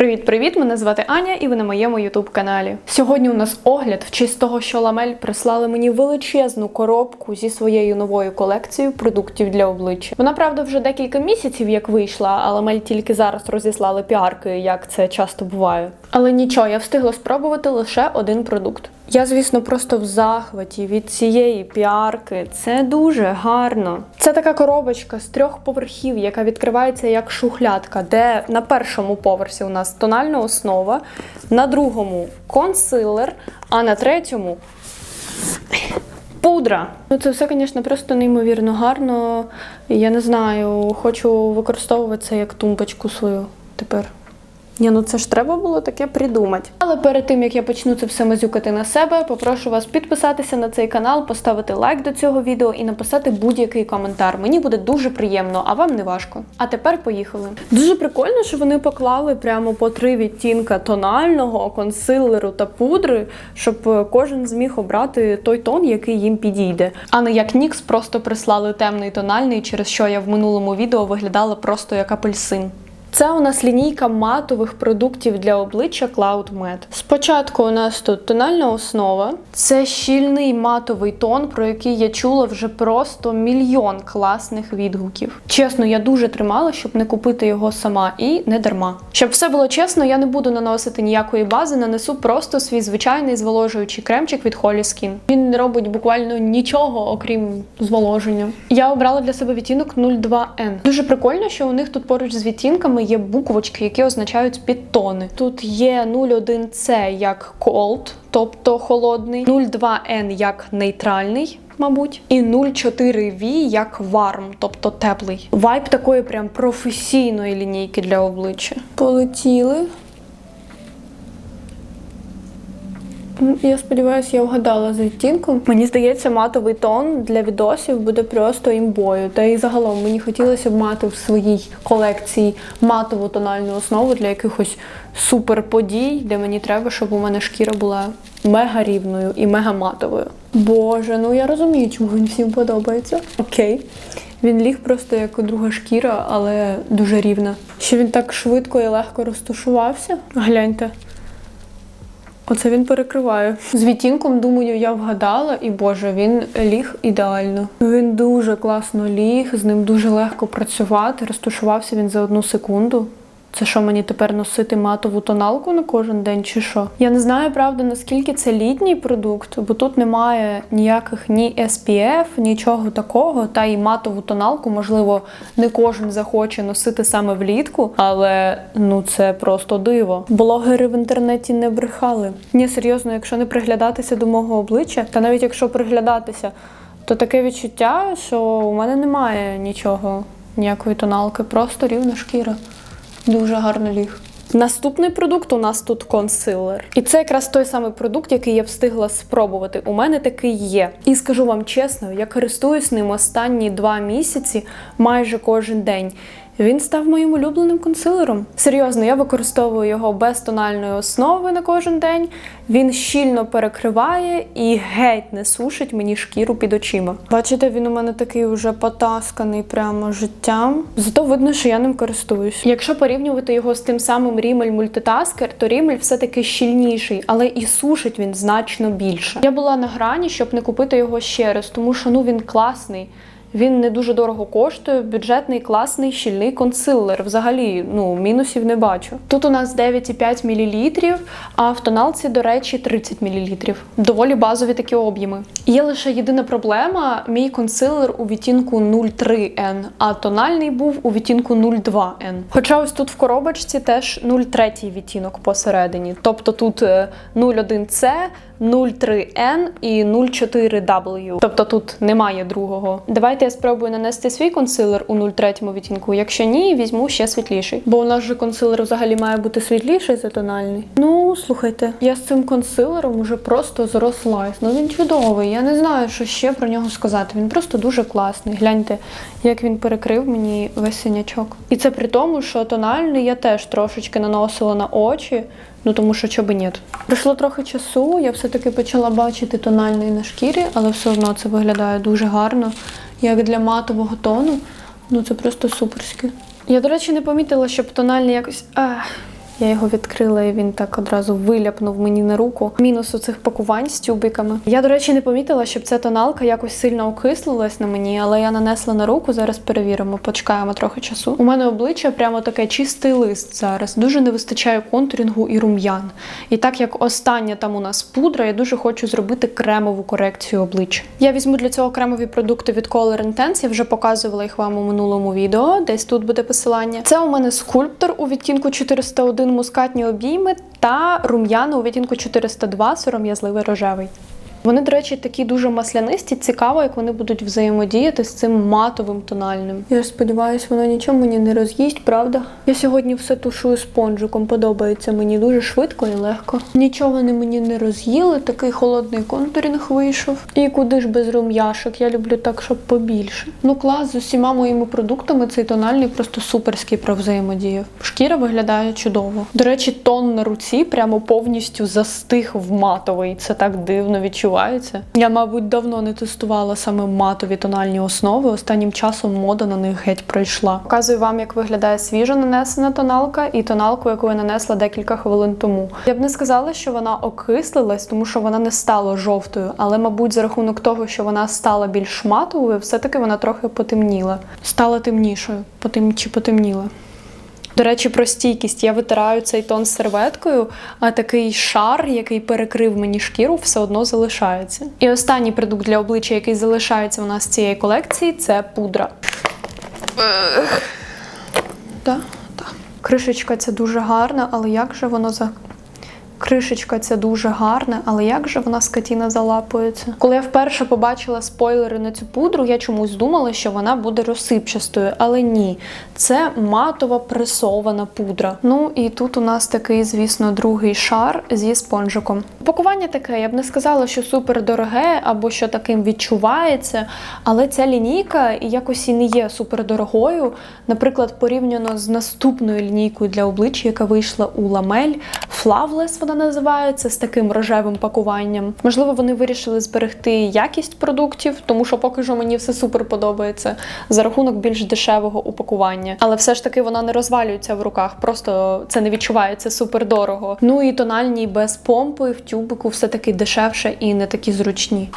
Привіт-привіт! Мене звати Аня, і ви на моєму ютуб каналі. Сьогодні у нас огляд в честь того, що ламель прислали мені величезну коробку зі своєю новою колекцією продуктів для обличчя. Вона правда вже декілька місяців як вийшла, а ламель тільки зараз розіслали піарки, як це часто буває. Але нічого, я встигла спробувати лише один продукт. Я, звісно, просто в захваті від цієї піарки. Це дуже гарно. Це така коробочка з трьох поверхів, яка відкривається як шухлядка, де на першому поверсі у нас тональна основа, на другому консилер, а на третьому пудра. Ну це все, звісно, просто неймовірно гарно. Я не знаю, хочу використовувати це як тумбочку свою тепер. Ні, ну це ж треба було таке придумати. Але перед тим як я почну це все мазюкати на себе, попрошу вас підписатися на цей канал, поставити лайк до цього відео і написати будь-який коментар. Мені буде дуже приємно, а вам не важко. А тепер поїхали. Дуже прикольно, що вони поклали прямо по три відтінка тонального, консилеру та пудри, щоб е, кожен зміг обрати той тон, який їм підійде. А не як Нікс просто прислали темний тональний, через що я в минулому відео виглядала просто як апельсин. Це у нас лінійка матових продуктів для обличчя Cloud Matte. Спочатку у нас тут тональна основа. Це щільний матовий тон, про який я чула вже просто мільйон класних відгуків. Чесно, я дуже тримала, щоб не купити його сама, і не дарма. Щоб все було чесно, я не буду наносити ніякої бази, нанесу просто свій звичайний зволожуючий кремчик від Holy Skin. Він не робить буквально нічого, окрім зволоження. Я обрала для себе відтінок 02N. Дуже прикольно, що у них тут поруч з відтінками є буквочки, які означають підтони. Тут є 01C як cold, тобто холодний, 02N як нейтральний. Мабуть, і 04V як варм, тобто теплий. Вайб такої прям професійної лінійки для обличчя. Полетіли. Я сподіваюся, я вгадала з відтінком. Мені здається, матовий тон для відосів буде просто імбою. Та і загалом мені хотілося б мати в своїй колекції матову тональну основу для якихось суперподій, де мені треба, щоб у мене шкіра була мега рівною і мега матовою. Боже, ну я розумію, чому він всім подобається. Окей. Він ліг просто як друга шкіра, але дуже рівна. Що він так швидко і легко розташувався. Гляньте. Оце він перекриває. З відтінком, думаю, я вгадала, і боже, він ліг ідеально. Він дуже класно ліг, з ним дуже легко працювати. Розташувався він за одну секунду. Це що мені тепер носити матову тоналку на кожен день, чи що? Я не знаю, правда, наскільки це літній продукт, бо тут немає ніяких ні SPF, нічого такого. Та і матову тоналку, можливо, не кожен захоче носити саме влітку, але ну це просто диво. Блогери в інтернеті не брехали. Ні, серйозно, якщо не приглядатися до мого обличчя, та навіть якщо приглядатися, то таке відчуття, що у мене немає нічого, ніякої тоналки, просто рівна шкіра. Дуже гарно ліг. Наступний продукт у нас тут консилер. І це якраз той самий продукт, який я встигла спробувати. У мене такий є. І скажу вам чесно, я користуюсь ним останні два місяці майже кожен день. Він став моїм улюбленим консилером. Серйозно, я використовую його без тональної основи на кожен день. Він щільно перекриває і геть не сушить мені шкіру під очима. Бачите, він у мене такий вже потасканий прямо життям. Зато видно, що я ним користуюсь. Якщо порівнювати його з тим самим Rimmel Multitasker, то Rimmel все-таки щільніший, але і сушить він значно більше. Я була на грані, щоб не купити його ще раз, тому що ну він класний. Він не дуже дорого коштує, бюджетний, класний, щільний консилер. Взагалі, ну, мінусів не бачу. Тут у нас 9,5 мл, а в тоналці, до речі, 30 мл. Доволі базові такі об'єми. Є лише єдина проблема: мій консилер у відтінку 03N, а тональний був у відтінку 02N. Хоча ось тут в коробочці теж 03 відтінок посередині. Тобто тут е, 01C, 03N і 04W. Тобто тут немає другого. Давайте я спробую нанести свій консилер у 03 відтінку. Якщо ні, візьму ще світліший. Бо у нас же консилер взагалі має бути світліший за тональний. Ну, слухайте, я з цим консилером уже просто зрослась. Ну він чудовий. Я не знаю, що ще про нього сказати. Він просто дуже класний. Гляньте, як він перекрив мені весь синячок. І це при тому, що тональний я теж трошечки наносила на очі. Ну тому що чоби ні. Пройшло трохи часу, я все-таки почала бачити тональний на шкірі, але все одно це виглядає дуже гарно. Як для матового тону, ну це просто суперське. Я, до речі, не помітила, щоб тональний якось ах, Я його відкрила і він так одразу виляпнув мені на руку. Мінус у цих пакувань з тюбиками. Я, до речі, не помітила, щоб ця тоналка якось сильно окислилась на мені, але я нанесла на руку. Зараз перевіримо, почекаємо трохи часу. У мене обличчя прямо таке чистий лист зараз. Дуже не вистачає контурінгу і рум'ян. І так як остання там у нас пудра, я дуже хочу зробити кремову корекцію обличчя. Я візьму для цього кремові продукти від Color Intense, я вже показувала їх вам у минулому відео, десь тут буде посилання. Це у мене скульптор у відтінку 401 мускатні обійми та рум'яну у відтінку 402 сором'язливий рожевий. Вони, до речі, такі дуже маслянисті. Цікаво, як вони будуть взаємодіяти з цим матовим тональним. Я сподіваюся, воно нічого мені не роз'їсть, правда? Я сьогодні все тушую спонжиком. Подобається мені дуже швидко і легко. Нічого вони мені не роз'їли, такий холодний контурінг вийшов. І куди ж без рум'яшок? Я люблю так, щоб побільше. Ну клас, з усіма моїми продуктами цей тональний просто суперський провзаємодіяв. Шкіра виглядає чудово. До речі, тон на руці прямо повністю застиг в матовий. Це так дивно відчувається. Я, мабуть, давно не тестувала саме матові тональні основи. Останнім часом мода на них геть пройшла. Показую вам, як виглядає свіжо нанесена тоналка і тоналку, яку я нанесла декілька хвилин тому. Я б не сказала, що вона окислилась, тому що вона не стала жовтою, але, мабуть, за рахунок того, що вона стала більш матовою, все-таки вона трохи потемніла. Стала темнішою, потем... чи потемніла. До речі, про стійкість я витираю цей тон серветкою, а такий шар, який перекрив мені шкіру, все одно залишається. І останній продукт для обличчя, який залишається у нас з цієї колекції, це пудра. Так, так. Кришечка ця дуже гарна, але як же воно за. Кришечка ця дуже гарна, але як же вона скотіна залапується? Коли я вперше побачила спойлери на цю пудру, я чомусь думала, що вона буде розсипчастою, але ні, це матова пресована пудра. Ну і тут у нас такий, звісно, другий шар зі спонжиком. Пакування таке, я б не сказала, що супер дороге або що таким відчувається, але ця лінійка якось і не є супер дорогою. Наприклад, порівняно з наступною лінійкою для обличчя, яка вийшла у ламель, Flawless вона називається з таким рожевим пакуванням. Можливо, вони вирішили зберегти якість продуктів, тому що поки що мені все супер подобається за рахунок більш дешевого упакування. Але все ж таки вона не розвалюється в руках, просто це не відчувається супер дорого. Ну і тональні без помпи в тюбику все таки дешевше і не такі зручні.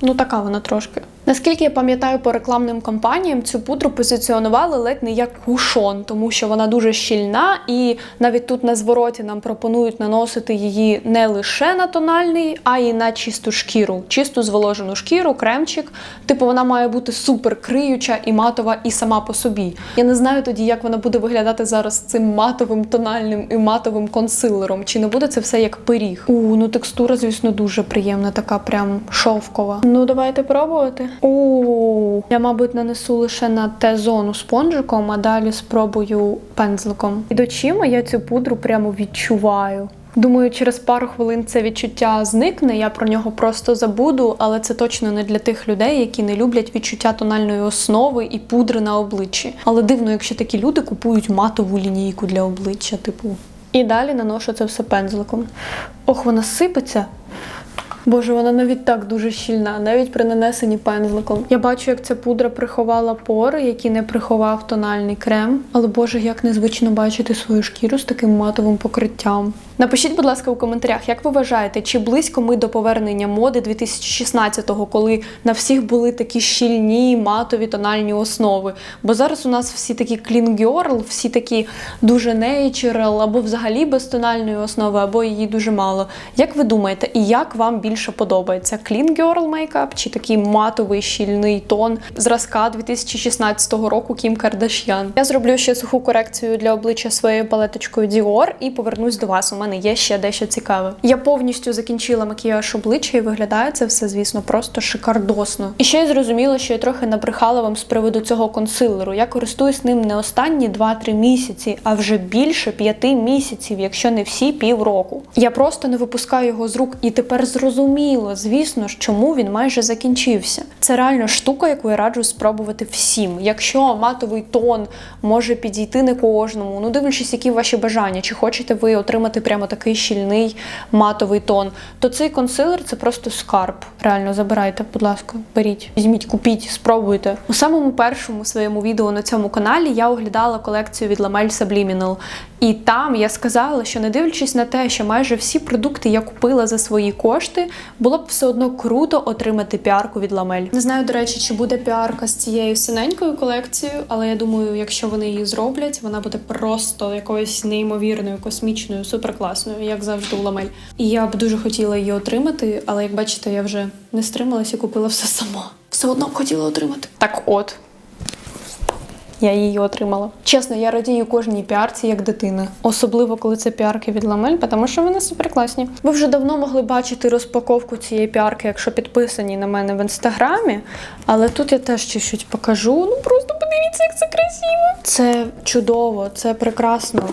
Ну, така вона трошки. Наскільки я пам'ятаю по рекламним кампаніям, цю пудру позиціонували ледь не як кушон, тому що вона дуже щільна, і навіть тут на звороті нам пропонують наносити її не лише на тональний, а й на чисту шкіру, чисту зволожену шкіру, кремчик. Типу, вона має бути супер криюча і матова і сама по собі. Я не знаю тоді, як вона буде виглядати зараз цим матовим тональним і матовим консилером. Чи не буде це все як пиріг? У ну текстура, звісно, дуже приємна, така прям шовкова. Ну давайте пробувати. У я, мабуть, нанесу лише на Т-зону спонжиком, а далі спробую пензликом. І очима я цю пудру прямо відчуваю. Думаю, через пару хвилин це відчуття зникне, я про нього просто забуду, але це точно не для тих людей, які не люблять відчуття тональної основи і пудри на обличчі. Але дивно, якщо такі люди купують матову лінійку для обличчя, типу. І далі наношу це все пензликом. Ох, вона сипеться. Боже, вона навіть так дуже щільна, навіть при нанесенні пензликом. Я бачу, як ця пудра приховала пори, які не приховав тональний крем. Але Боже, як незвично бачити свою шкіру з таким матовим покриттям. Напишіть, будь ласка, у коментарях, як ви вважаєте, чи близько ми до повернення моди 2016-го, коли на всіх були такі щільні матові тональні основи? Бо зараз у нас всі такі clean girl, всі такі дуже natural, або взагалі без тональної основи, або її дуже мало. Як ви думаєте, і як вам більше подобається? Clean girl мейкап чи такий матовий щільний тон зразка 2016 року Кім Кардаш'ян? Я зроблю ще суху корекцію для обличчя своєю палеточкою Dior і повернусь до вас. У мене є ще дещо цікаве. Я повністю закінчила макіяж обличчя і виглядає це все, звісно, просто шикардосно. І ще я зрозуміла, що я трохи набрехала вам з приводу цього консилеру. Я користуюсь ним не останні 2-3 місяці, а вже більше 5 місяців, якщо не всі півроку. Я просто не випускаю його з рук, і тепер зрозуміло, звісно ж, чому він майже закінчився. Це реально штука, яку я раджу спробувати всім. Якщо матовий тон може підійти не кожному, ну дивлячись, які ваші бажання, чи хочете ви отримати прямо такий щільний матовий тон, то цей консилер це просто скарб. Реально забирайте, будь ласка, беріть, візьміть, купіть, спробуйте. У самому першому своєму відео на цьому каналі я оглядала колекцію від Lamel Subliminal. І там я сказала, що не дивлячись на те, що майже всі продукти я купила за свої кошти, було б все одно круто отримати піарку від Ламель. Не знаю, до речі, чи буде піарка з цією синенькою колекцією, але я думаю, якщо вони її зроблять, вона буде просто якоюсь неймовірною, космічною, суперкласною, як завжди у Ламель. І я б дуже хотіла її отримати, але як бачите, я вже не стрималась і купила все сама. Все одно б хотіла отримати. Так от. Я її отримала. Чесно, я радію кожній піарці як дитина, особливо коли це піарки від Ламель, тому що вони суперкласні. Ви вже давно могли бачити розпаковку цієї піарки, якщо підписані на мене в інстаграмі. Але тут я теж чуть-чуть покажу. Ну просто подивіться, як це красиво. Це чудово, це прекрасно,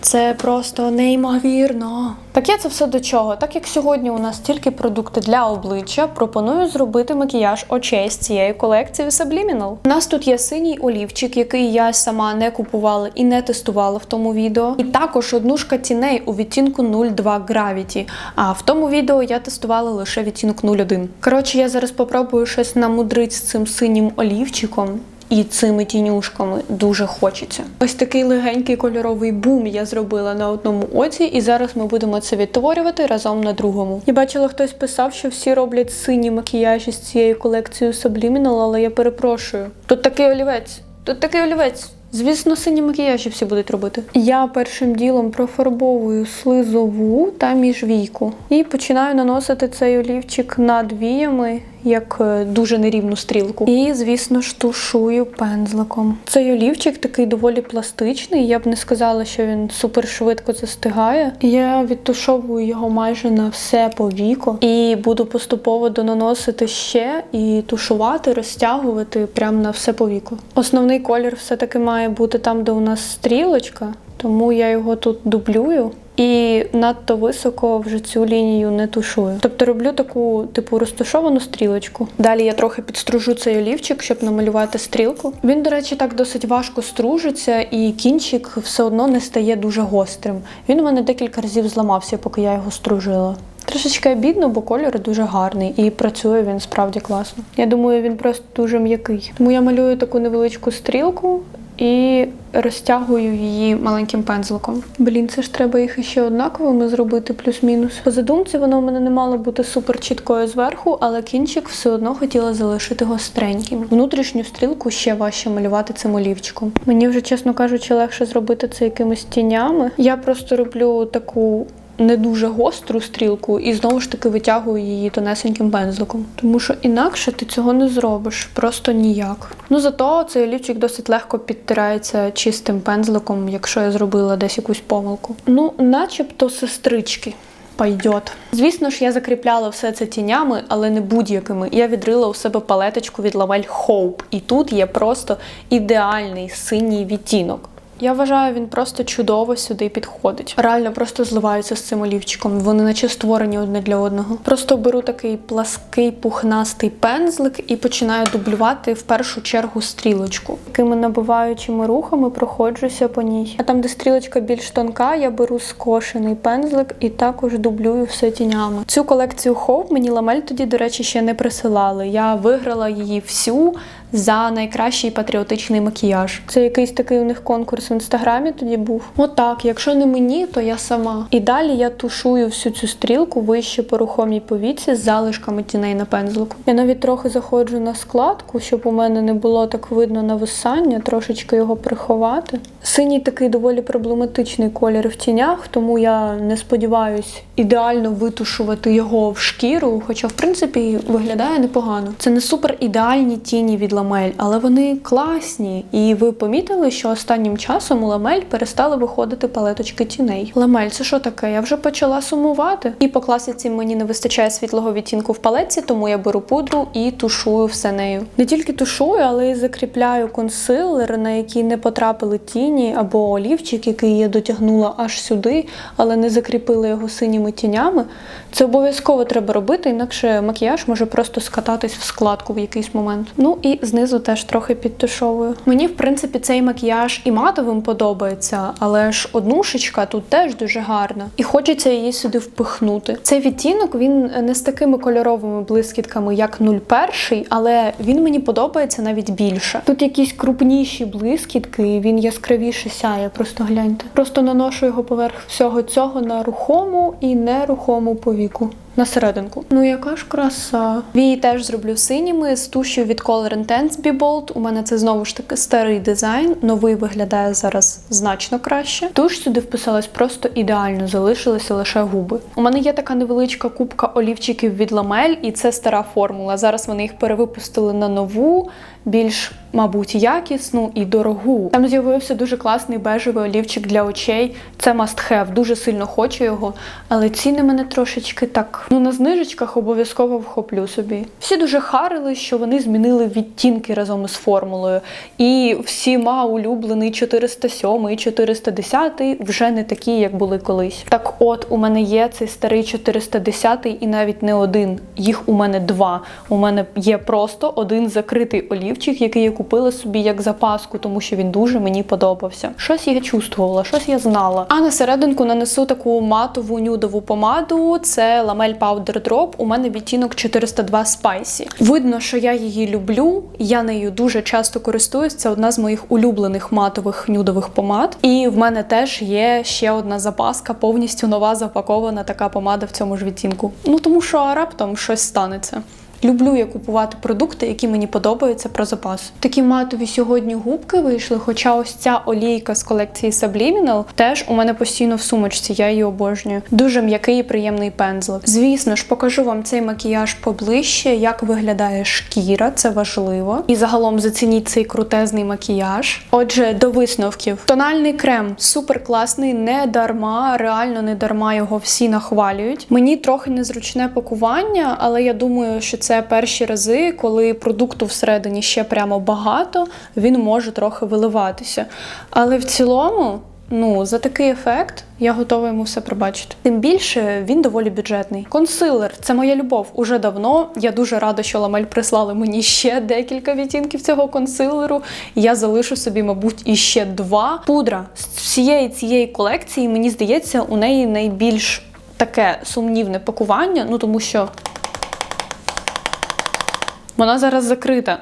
це просто неймовірно. Таке це все до чого. Так як сьогодні у нас тільки продукти для обличчя, пропоную зробити макіяж очей з цієї колекції Subliminal. У нас тут є синій олівчик, який я сама не купувала і не тестувала в тому відео. І також однушка тіней у відтінку 02 Gravity. А в тому відео я тестувала лише відтінок 01. Коротше, я зараз попробую щось намудрити з цим синім олівчиком. І цими тінюшками дуже хочеться. Ось такий легенький кольоровий бум я зробила на одному оці, і зараз ми будемо це відтворювати разом на другому. Я бачила, хтось писав, що всі роблять сині макіяжі з цією колекцією Subliminal, але я перепрошую. Тут такий олівець, тут такий олівець. Звісно, сині макіяжі всі будуть робити. Я першим ділом профарбовую слизову та міжвійку і починаю наносити цей олівчик над віями як е, дуже нерівну стрілку. І, звісно ж, тушую пензликом. Цей олівчик такий доволі пластичний. Я б не сказала, що він супер швидко застигає. Я відтушовую його майже на все повіко і буду поступово донаносити ще і тушувати, розтягувати прямо на все повіко. Основний колір все-таки має бути там, де у нас стрілочка, тому я його тут дублюю. І надто високо вже цю лінію не тушую. Тобто роблю таку типу розташовану стрілочку. Далі я трохи підстружу цей олівчик, щоб намалювати стрілку. Він, до речі, так досить важко стружиться, і кінчик все одно не стає дуже гострим. Він у мене декілька разів зламався, поки я його стружила. Трошечки обідно, бо кольор дуже гарний і працює він справді класно. Я думаю, він просто дуже м'який. Тому я малюю таку невеличку стрілку і розтягую її маленьким пензликом. Блін, це ж треба їх іще однаковими зробити, плюс-мінус. По задумці воно в мене не мало бути супер чіткою зверху, але кінчик все одно хотіла залишити гостреньким. Внутрішню стрілку ще важче малювати цим олівчиком. Мені вже, чесно кажучи, легше зробити це якимись тінями. Я просто роблю таку не дуже гостру стрілку і знову ж таки витягую її тонесеньким пензликом. Тому що інакше ти цього не зробиш, просто ніяк. Ну зато цей олівчик досить легко підтирається чистим пензликом, якщо я зробила десь якусь помилку. Ну, начебто сестрички. Пойдет. Звісно ж, я закріпляла все це тінями, але не будь-якими. Я відрила у себе палеточку від Lavelle Hope. І тут є просто ідеальний синій відтінок. Я вважаю, він просто чудово сюди підходить. Реально просто зливаються з цим олівчиком. Вони наче створені одне для одного. Просто беру такий плаский пухнастий пензлик і починаю дублювати в першу чергу стрілочку. Такими набиваючими рухами проходжуся по ній. А там, де стрілочка більш тонка, я беру скошений пензлик і також дублюю все тінями. Цю колекцію Hope мені ламель тоді, до речі, ще не присилали. Я виграла її всю за найкращий патріотичний макіяж. Це якийсь такий у них конкурс в інстаграмі тоді був. Отак, якщо не мені, то я сама. І далі я тушую всю цю стрілку вище по рухомій повіці з залишками тіней на пензлику. Я навіть трохи заходжу на складку, щоб у мене не було так видно нависання, трошечки його приховати. Синій такий доволі проблематичний колір в тінях, тому я не сподіваюсь ідеально витушувати його в шкіру, хоча, в принципі, виглядає непогано. Це не супер ідеальні тіні від ламель, але вони класні. І ви помітили, що останнім часом у ламель перестали виходити палеточки тіней. Ламель, це що таке? Я вже почала сумувати. І по класиці мені не вистачає світлого відтінку в палетці, тому я беру пудру і тушую все нею. Не тільки тушую, але й закріпляю консилер, на який не потрапили тіні, або олівчик, який я дотягнула аж сюди, але не закріпила його синіми тінями. Це обов'язково треба робити, інакше макіяж може просто скататись в складку в якийсь момент. Ну і знизу теж трохи підтушовую. Мені, в принципі, цей макіяж і матовим подобається, але ж однушечка тут теж дуже гарна. І хочеться її сюди впихнути. Цей відтінок він не з такими кольоровими блискітками, як 01, але він мені подобається навіть більше. Тут якісь крупніші блискітки, і він яскравіше сяє. Просто гляньте. Просто наношу його поверх всього цього на рухому і нерухому повіку. На серединку. Ну яка ж краса. Вії теж зроблю синіми з тушю від Color Intense Be Bold. У мене це знову ж таки старий дизайн. Новий виглядає зараз значно краще. Туш сюди вписалась просто ідеально, залишилися лише губи. У мене є така невеличка кубка олівчиків від Ламель, і це стара формула. Зараз вони їх перевипустили на нову, більш, мабуть, якісну і дорогу. Там з'явився дуже класний бежевий олівчик для очей. Це must have. Дуже сильно хочу його, але ціни мене трошечки так. Ну на знижечках обов'язково вхоплю собі. Всі дуже харили, що вони змінили відтінки разом із формулою. І всіма улюблений 407 і 410 вже не такі, як були колись. Так, от у мене є цей старий 410 і навіть не один. Їх у мене два. У мене є просто один закритий олівчик, який я собі як запаску, тому що він дуже мені подобався. Щось я чувствувала, щось я знала. А на серединку нанесу таку матову нюдову помаду. Це Lamel Powder Drop. У мене відтінок 402 Spicy. Видно, що я її люблю. Я нею дуже часто користуюсь. Це одна з моїх улюблених матових нюдових помад. І в мене теж є ще одна запаска, повністю нова запакована така помада в цьому ж відтінку. Ну тому що раптом щось станеться. Люблю я купувати продукти, які мені подобаються про запас. Такі матові сьогодні губки вийшли, хоча ось ця олійка з колекції Subliminal теж у мене постійно в сумочці, я її обожнюю. Дуже м'який і приємний пензлик. Звісно ж, покажу вам цей макіяж поближче, як виглядає шкіра, це важливо. І загалом зацініть цей крутезний макіяж. Отже, до висновків. Тональний крем супер класний, не дарма, реально не дарма його всі нахвалюють. Мені трохи незручне пакування, але я думаю, що це перші рази, коли продукту всередині ще прямо багато, він може трохи виливатися. Але в цілому. Ну, за такий ефект я готова йому все пробачити. Тим більше він доволі бюджетний. Консилер це моя любов уже давно. Я дуже рада, що Ламель прислали мені ще декілька відтінків цього консилеру. Я залишу собі, мабуть, іще два. Пудра з всієї цієї колекції, мені здається, у неї найбільш таке сумнівне пакування, ну тому що вона зараз закрита.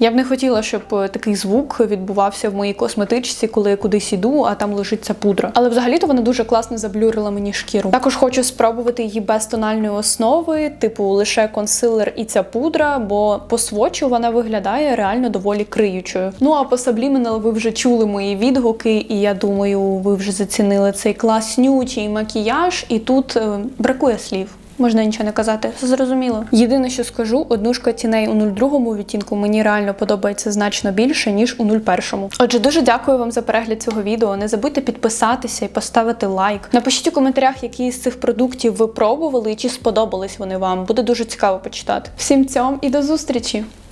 Я б не хотіла, щоб е, такий звук відбувався в моїй косметичці, коли я кудись іду, а там лежить ця пудра. Але взагалі-то вона дуже класно заблюрила мені шкіру. Також хочу спробувати її без тональної основи, типу лише консилер і ця пудра, бо по свочу вона виглядає реально доволі криючою. Ну а по Subliminal ви вже чули мої відгуки, і я думаю, ви вже зацінили цей класнючий макіяж, і тут е, бракує слів. Можна нічого не казати, все зрозуміло. Єдине, що скажу, однушка тіней у 02 відтінку мені реально подобається значно більше, ніж у 01. Отже, дуже дякую вам за перегляд цього відео. Не забудьте підписатися і поставити лайк. Напишіть у коментарях, які з цих продуктів ви пробували і чи сподобались вони вам. Буде дуже цікаво почитати. Всім цьом і до зустрічі!